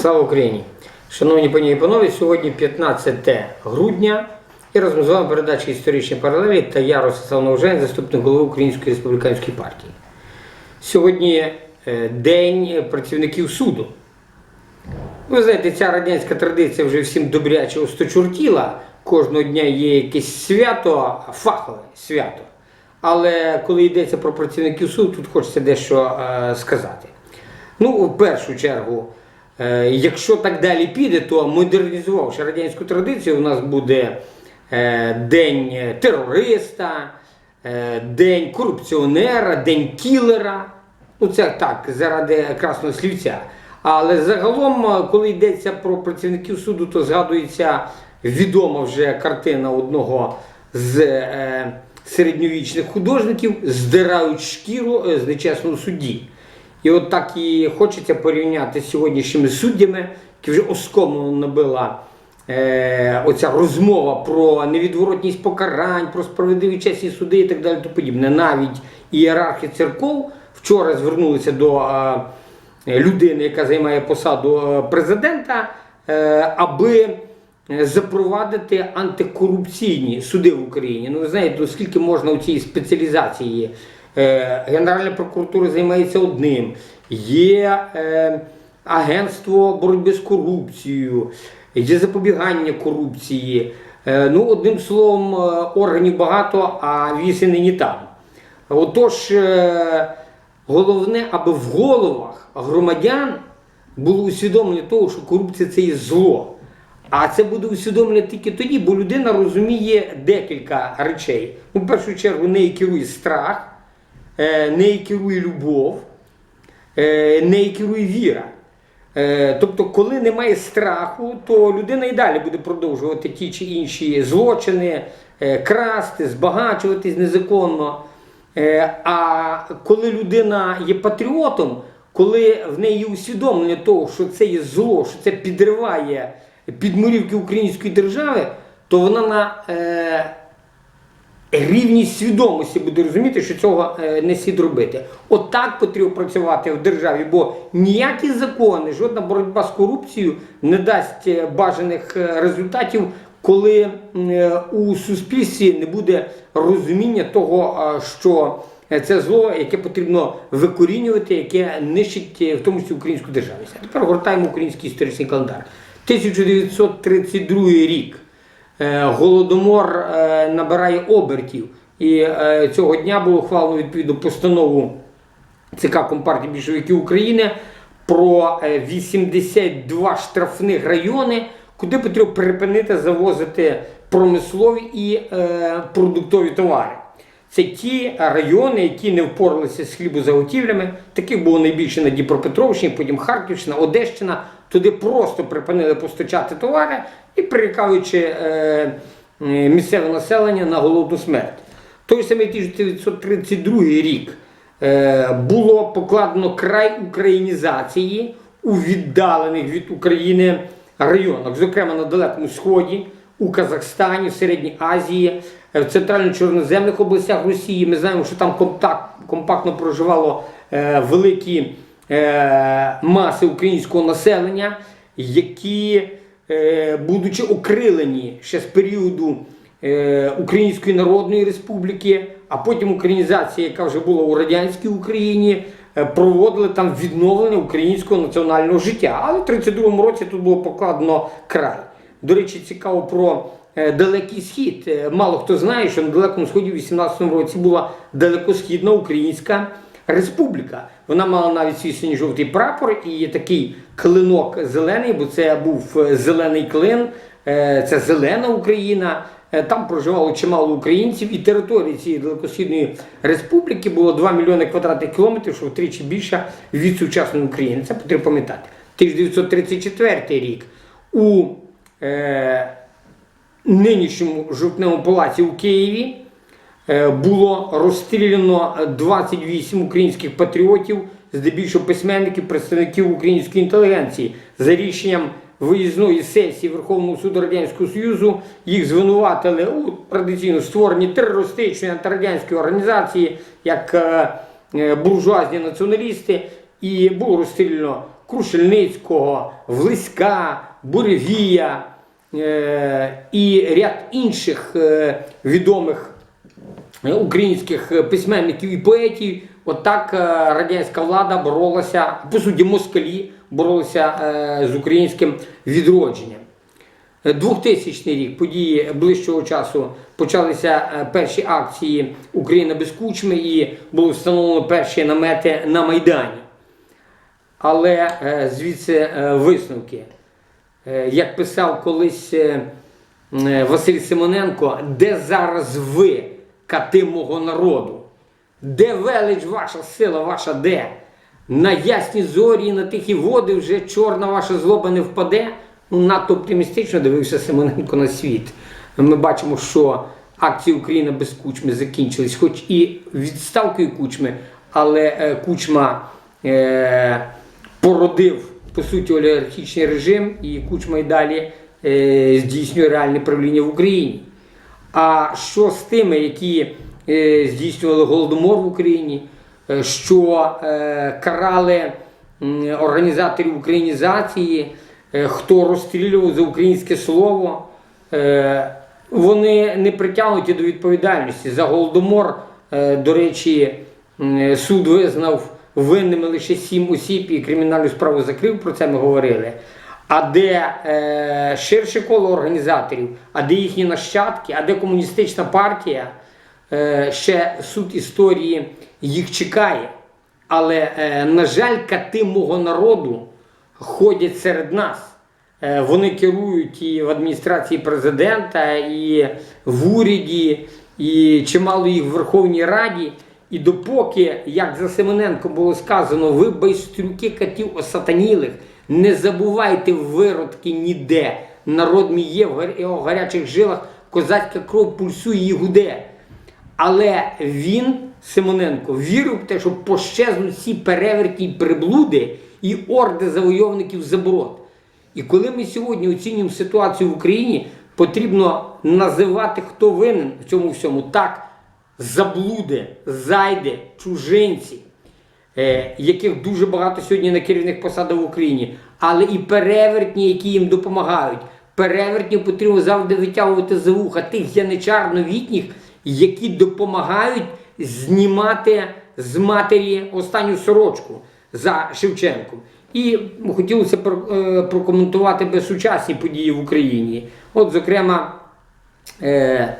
Слава Україні! Шановні пані і панове, сьогодні 15 грудня і разом з вами передача історичні паралелі та я Ростислав Новжен, заступник голови Української республіканської партії. Сьогодні е, День працівників суду. Ви знаєте, ця радянська традиція вже всім добряче осточуртіла. Кожного дня є якесь свято, фахове свято. Але коли йдеться про працівників суду, тут хочеться дещо е, сказати. Ну, в першу чергу, якщо так далі піде, то модернізувавши радянську традицію, у нас буде е, день терориста, е, день корупціонера, день кілера. Ну, це так, заради красного слівця. Але загалом, е, коли йдеться про працівників суду, то згадується відома вже картина одного з е, середньовічних художників, здирають шкіру е, з нечесного судді. І от так і хочеться порівняти з сьогоднішніми суддями, які вже оскому набила е, оця розмова про невідворотність покарань, про справедливі чесні суди і так далі. То подібне. Навіть ієрархи церков вчора звернулися до е, людини, яка займає посаду е, президента, е, аби е, запровадити антикорупційні суди в Україні. Ну, ви знаєте, оскільки можна у цій спеціалізації. Е, Генеральна прокуратура займається одним, є е, агентство боротьби з корупцією, є запобігання корупції. Е, ну, одним словом, органів багато, а віси нині там. Отож, головне, аби в головах громадян було усвідомлення того, що корупція це є зло. А це буде усвідомлення тільки тоді, бо людина розуміє декілька речей. Ну, в першу чергу, нею керує страх, нею керує любов, е, нею керує віра. Е, Тобто, коли немає страху, то людина і далі буде продовжувати ті чи інші злочини, е, красти, збагачуватись незаконно. Е, А коли людина є патріотом, коли в неї усвідомлення того, що це є зло, що це підриває підмурівки української держави, то вона на е, рівність свідомості буде розуміти, що цього е, не слід робити. Отак потрібно працювати в державі, бо ніякі закони, жодна боротьба з корупцією не дасть е, бажаних е, результатів, коли у суспільстві не буде розуміння того, що це зло, яке потрібно викорінювати, яке нищить в тому числі українську державність. А тепер гортаємо український історичний календар. 1932 рік. Е, Голодомор е, набирає обертів. І е, цього дня було ухвалено відповідну постанову ЦК Компартії більшовиків України про е, 82 штрафних райони, куди потрібно припинити завозити промислові і продуктові товари. Це ті райони, які не впоралися з хлібозаготівлями. Таких було найбільше на Дніпропетровщині, потім Харківщина, Одещина. Туди просто припинили постачати товари і прирікаючи е, е, місцеве населення на голодну смерть. Той самий 1932 рік е, було покладено край українізації у віддалених від України районах, зокрема на Далекому Сході, у Казахстані, в Середній Азії, в центрально-чорноземних областях Росії. Ми знаємо, що там компактно проживало великі е, маси українського населення, які, е, будучи окрилені ще з періоду е, Української Народної Республіки, а потім українізація, яка вже була у радянській Україні, проводили там відновлення українського національного життя. Але в 32-му році тут було покладено край. До речі, цікаво про Далекий Схід. Мало хто знає, що на Далекому Сході в 18-му році була далекосхідна українська республіка. Вона мала навіть свій синьо-жовтий прапор і такий клинок зелений, бо це був е, зелений клин, е, це зелена Україна. Е, Там проживало чимало українців, і території цієї далекосхідної республіки було 2 мільйони квадратних кілометрів, що втричі більше від сучасної України. Це потрібно пам'ятати. 1934 рік у е, нинішньому жовтневому палаці у Києві було розстріляно 28 українських патріотів, здебільшого письменників, представників української інтелігенції. За рішенням виїзної сесії Верховного суду Радянського Союзу їх звинуватили у традиційно створенні терористичної антирадянської організації, як е, е, буржуазні націоналісти, і було розстріляно Крушельницького, Влиська, Буревія е, і ряд інших е, відомих е, українських е, письменників і поетів. Отак е, радянська влада боролася, по суті, москалі боролися е, з українським відродженням. 2000 рік події ближчого часу почалися е, перші акції Україна без кучми і було встановлено перші намети на Майдані. Але е, звідси е, висновки. Е, Як писав колись е, е, Василь Симоненко, де зараз ви, кати мого народу? Де велич ваша сила, ваша де? На ясні зорі, на тихі води вже чорна ваша злоба не впаде. Ну, надто оптимістично дивився Симоненко на світ. Ми бачимо, що акції Україна без кучми закінчились, хоч і відставкою кучми, але е, кучма е, породив по суті олігархічний режим, і кучма й далі е, здійснює реальне правління в Україні. А що з тими, які е, здійснювали голодомор в Україні, е, що е, карали організаторів українізації, хто розстрілював за українське слово, вони не притягнуті до відповідальності. За голодомор, до речі, суд визнав винними лише сім осіб і кримінальну справу закрив, про це ми говорили. А де е, ширше коло організаторів, а де їхні нащадки, а де комуністична партія, е, ще суд історії їх чекає. Але, е, на жаль, кати мого народу ходять серед нас. Е, Вони керують і в адміністрації президента, і в уряді, і чимало їх в Верховній Раді. І допоки, як за Семененко було сказано, ви байстрюки катів осатанілих, не забувайте виродки ніде. Народ мій є в його гарячих жилах, козацька кров пульсує і гуде. Але він, Симоненко, вірив в те, що пощезнуть всі перевертні й приблуди і орди завойовників заборот. І коли ми сьогодні оцінюємо ситуацію в Україні, потрібно називати, хто винен в цьому всьому. Так, заблуди, зайди, чужинці, яких дуже багато сьогодні на керівних посадах в Україні, але і перевертні, які їм допомагають. Перевертні потрібно завжди витягувати за вуха тих яничар новітніх, які допомагають знімати з матері останню сорочку за Шевченком. І хотілося е, прокоментувати би сучасні події в Україні. От, зокрема, е,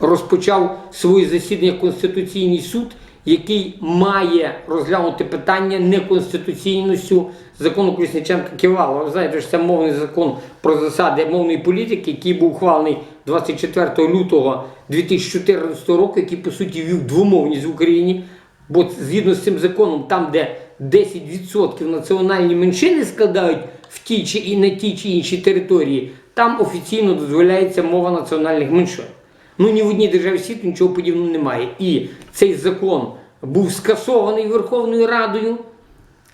розпочав своє засідання Конституційний суд, який має розглянути питання неконституційності закону Колісниченка Ківалова. Ви знаєте, що це мовний закон про засади мовної політики, який був ухвалений 24 лютого 2014 року, який по суті вів двомовність в Україні. Бо згідно з цим законом, там, де 10% національні меншини складають в тій чи і на тій чи іншій території, там офіційно дозволяється мова національних меншин. Ну ні в одній державі світу нічого подібного немає. І цей закон був скасований Верховною Радою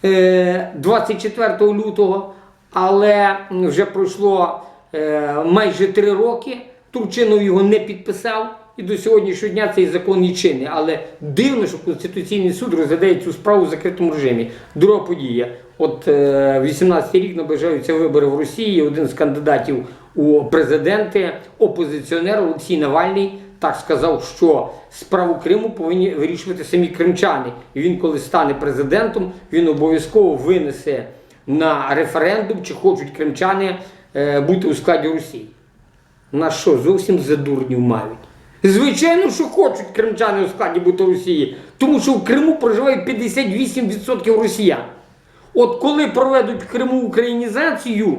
е, 24 лютого, але вже пройшло е, майже три роки. Турчинов його не підписав. І до сьогоднішнього дня цей закон не чинний. Але дивно, що Конституційний суд розглядає цю справу в закритому режимі. Друга подія. От е, 18 рік наближаються вибори в Росії. Один з кандидатів у президенти, опозиціонер Олексій Навальний, так сказав, що справу Криму повинні вирішувати самі кримчани. І він, коли стане президентом, він обов'язково винесе на референдум, чи хочуть кримчани е, бути у складі Росії. На що зовсім за дурнів мають? Звичайно, що хочуть кримчани у складі бути Росії, тому що в Криму проживає 58% росіян. От коли проведуть в Криму українізацію,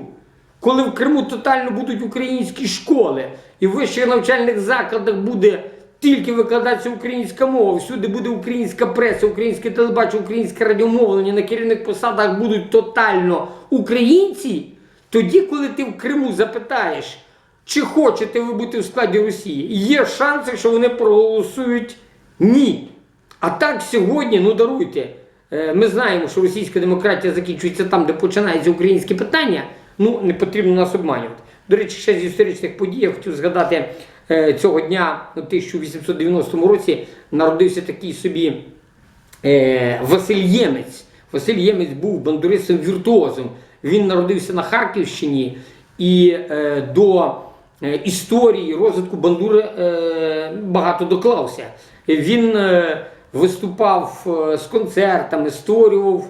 коли в Криму тотально будуть українські школи і в вищих навчальних закладах буде тільки викладатися українська мова, всюди буде українська преса, українське телебачення, українське радіомовлення, на керівних посадах будуть тотально українці, тоді, коли ти в Криму запитаєш, чи хочете ви бути в складі Росії, є шанси, що вони проголосують ні. А так сьогодні, ну даруйте, е, ми знаємо, що російська демократія закінчується там, де починається українське питання. Ну, не потрібно нас обманювати. До речі, ще з історичних подій я хотів згадати е, цього дня у 1890 році народився такий собі е, Василь Ємець. Василь Ємець був бандуристом віртуозом. Він народився на Харківщині і е, до історії розвитку бандури багато доклався. Він виступав з концертами, створював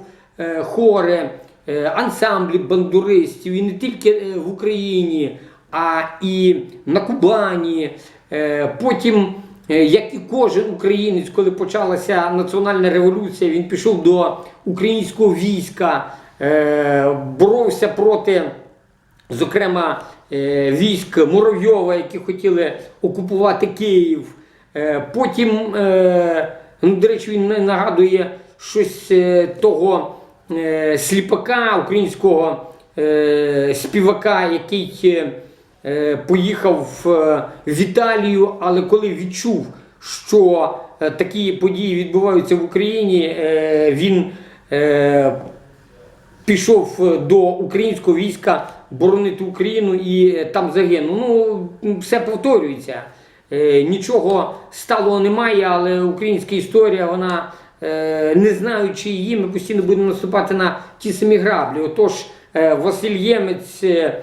хори, ансамблі бандуристів і не тільки е, в Україні, а і на Кубані. Е, Потім, е, як і кожен українець, коли почалася національна революція, він пішов до українського війська, е, боровся проти зокрема е, військ Муравйова, які хотіли окупувати Київ. Е, Потім, е, ну, до речі, він нагадує щось е, того е, сліпака українського е, співака, який е, поїхав в Італію, але коли відчув, що такі події відбуваються в Україні, він пішов до українського війська боронити Україну і там загинув. Ну, все повторюється. Нічого сталого немає, але українська історія, вона не знаючи її, ми постійно будемо наступати на ті самі граблі. Отож, е, Василь Ємець. е,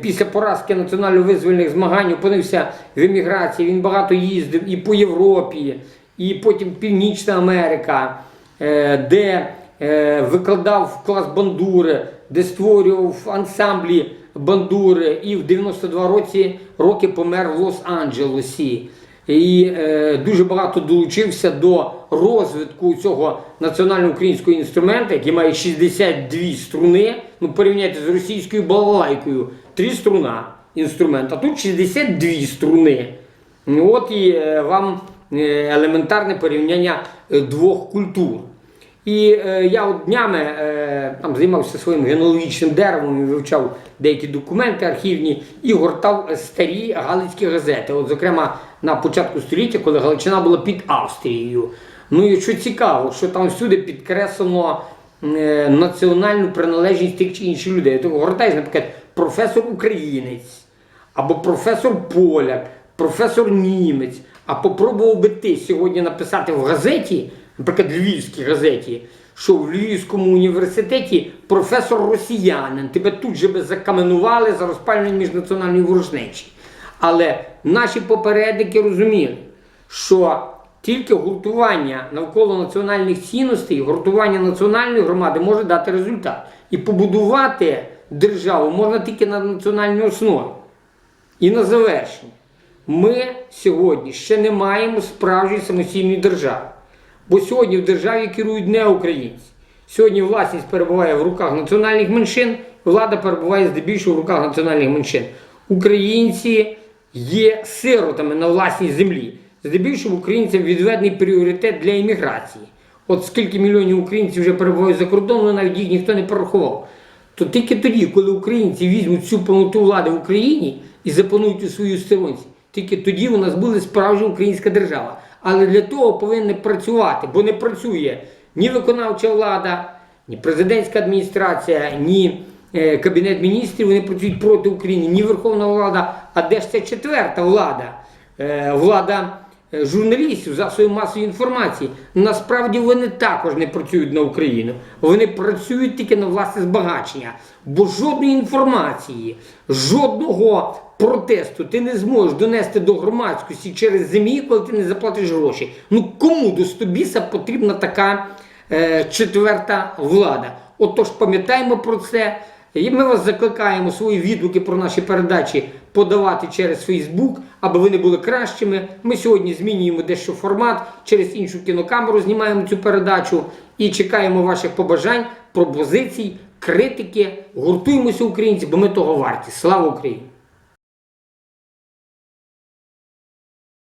Після поразки національно-визвольних змагань опинився в еміграції. Він багато їздив і по Європі, і потім Північна Америка, е, де е, викладав клас бандури, де створював ансамблі бандури, і в 92 році роки помер в Лос-Анджелесі. І е, дуже багато долучився до розвитку цього національно-українського інструменту, який має 62 струни. Ну, порівняйте з російською балалайкою. Три струна інструмент, а тут 62 струни. Ну, От і е, вам е, елементарне порівняння е, двох культур. І е, я от днями е, там займався своїм генеалогічним деревом і вивчав деякі документи архівні і гортав старі галицькі газети. От, зокрема, на початку століття, коли Галичина була під Австрією. Ну і що цікаво, що там всюди підкреслено е, національну приналежність тих чи інших людей. Ти гортаєш, наприклад, професор українець або професор поляк, професор німець. А попробував би ти сьогодні написати в газеті, наприклад, Львівській газеті, що в Львівському університеті професор росіянин, тебе тут же би закаменували за розпалювання міжнаціональної ворожнечі. Але наші попередники розуміли, що тільки гуртування навколо національних цінностей, гуртування національної громади може дати результат. І побудувати державу можна тільки на національній основі. І на завершення. Ми сьогодні ще не маємо справжньої самостійної держави. Бо сьогодні в державі керують не українці. Сьогодні власність перебуває в руках національних меншин, влада перебуває здебільшого в руках національних меншин. Українці є сиротами на власній землі. Здебільшого українцям відведений пріоритет для імміграції. От скільки мільйонів українців вже перебувають за кордоном, навіть їх ніхто не порахував. То тільки тоді, коли українці візьмуть всю повноту влади в Україні і запанують у свою сторонці, тільки тоді у нас буде справжня українська держава. Але для того повинні працювати, бо не працює ні виконавча влада, ні президентська адміністрація, ні е, кабінет міністрів. Вони працюють проти України, ні Верховна влада. А де ж ця четверта влада? Е, влада журналістів, засобів масової інформації. Насправді вони також не працюють на Україну. Вони працюють тільки на власне збагачення. Бо жодної інформації, жодного протесту ти не зможеш донести до громадськості через ЗМІ, коли ти не заплатиш гроші. Ну кому до стобіса потрібна така е, четверта влада? Отож, пам'ятаємо про це. І ми вас закликаємо свої відгуки про наші передачі подавати через Фейсбук, аби вони були кращими. Ми сьогодні змінюємо дещо формат, через іншу кінокамеру знімаємо цю передачу і чекаємо ваших побажань, пропозицій, критики. Гуртуємося, українці, бо ми того варті. Слава Україні!